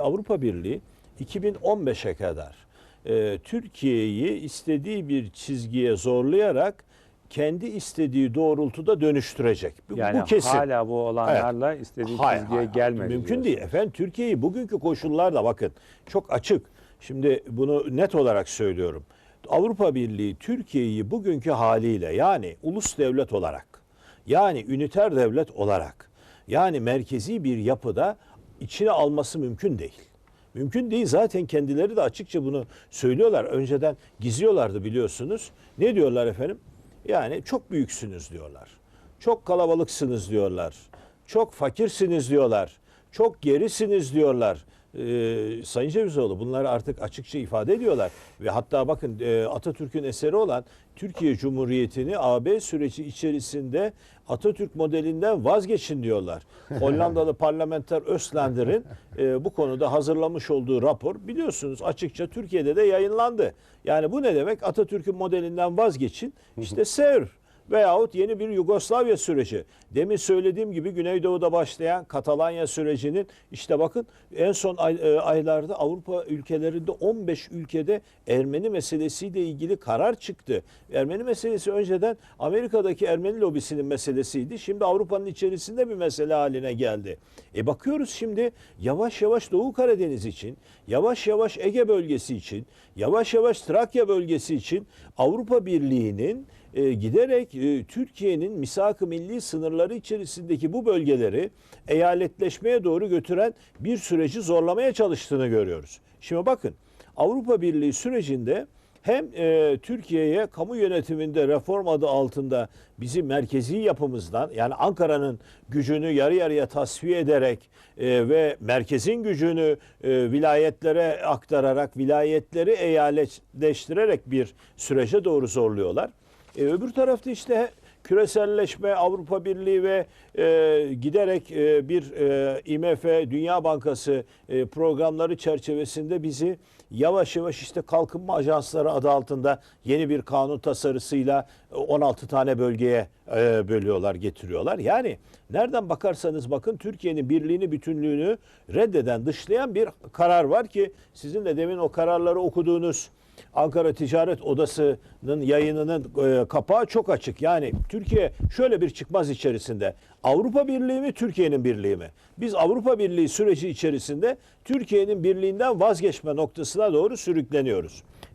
Avrupa Birliği 2015'e kadar e, Türkiye'yi istediği bir çizgiye zorlayarak kendi istediği doğrultuda dönüştürecek. Bu, Yani bu kesin. hala bu olanlarla istediği Hayır, çizgiye hayır, gelmedi. Mümkün diyorsun. değil. Efendim Türkiye'yi bugünkü koşullarda bakın çok açık. Şimdi bunu net olarak söylüyorum. Avrupa Birliği Türkiye'yi bugünkü haliyle yani ulus devlet olarak yani üniter devlet olarak yani merkezi bir yapıda içine alması mümkün değil. Mümkün değil zaten kendileri de açıkça bunu söylüyorlar. Önceden gizliyorlardı biliyorsunuz. Ne diyorlar efendim? Yani çok büyüksünüz diyorlar. Çok kalabalıksınız diyorlar. Çok fakirsiniz diyorlar. Çok gerisiniz diyorlar. Ee, Sayın Cevizoğlu bunları artık açıkça ifade ediyorlar. Ve hatta bakın e, Atatürk'ün eseri olan Türkiye Cumhuriyeti'ni AB süreci içerisinde Atatürk modelinden vazgeçin diyorlar. Hollandalı parlamenter Öslander'in e, bu konuda hazırlamış olduğu rapor biliyorsunuz açıkça Türkiye'de de yayınlandı. Yani bu ne demek? Atatürk'ün modelinden vazgeçin. İşte sevr veyahut yeni bir Yugoslavya süreci. Demin söylediğim gibi Güneydoğu'da başlayan Katalanya sürecinin işte bakın en son ay- e, aylarda Avrupa ülkelerinde 15 ülkede Ermeni meselesiyle ilgili karar çıktı. Ermeni meselesi önceden Amerika'daki Ermeni lobisinin meselesiydi. Şimdi Avrupa'nın içerisinde bir mesele haline geldi. E bakıyoruz şimdi yavaş yavaş Doğu Karadeniz için, yavaş yavaş Ege bölgesi için, yavaş yavaş Trakya bölgesi için Avrupa Birliği'nin e, giderek e, Türkiye'nin misak-ı milli sınırları içerisindeki bu bölgeleri eyaletleşmeye doğru götüren bir süreci zorlamaya çalıştığını görüyoruz. Şimdi bakın Avrupa Birliği sürecinde hem e, Türkiye'ye kamu yönetiminde reform adı altında bizi merkezi yapımızdan yani Ankara'nın gücünü yarı yarıya tasfiye ederek e, ve merkezin gücünü e, vilayetlere aktararak vilayetleri eyaletleştirerek bir sürece doğru zorluyorlar. E, öbür tarafta işte küreselleşme, Avrupa Birliği ve e, giderek e, bir e, IMF, Dünya Bankası e, programları çerçevesinde bizi yavaş yavaş işte kalkınma ajansları adı altında yeni bir kanun tasarısıyla 16 tane bölgeye e, bölüyorlar, getiriyorlar. Yani nereden bakarsanız bakın Türkiye'nin birliğini, bütünlüğünü reddeden, dışlayan bir karar var ki sizin de demin o kararları okuduğunuz Ankara Ticaret Odası'nın yayınının e, kapağı çok açık. Yani Türkiye şöyle bir çıkmaz içerisinde. Avrupa Birliği mi, Türkiye'nin birliği mi? Biz Avrupa Birliği süreci içerisinde Türkiye'nin birliğinden vazgeçme noktasına doğru sürükleniyoruz.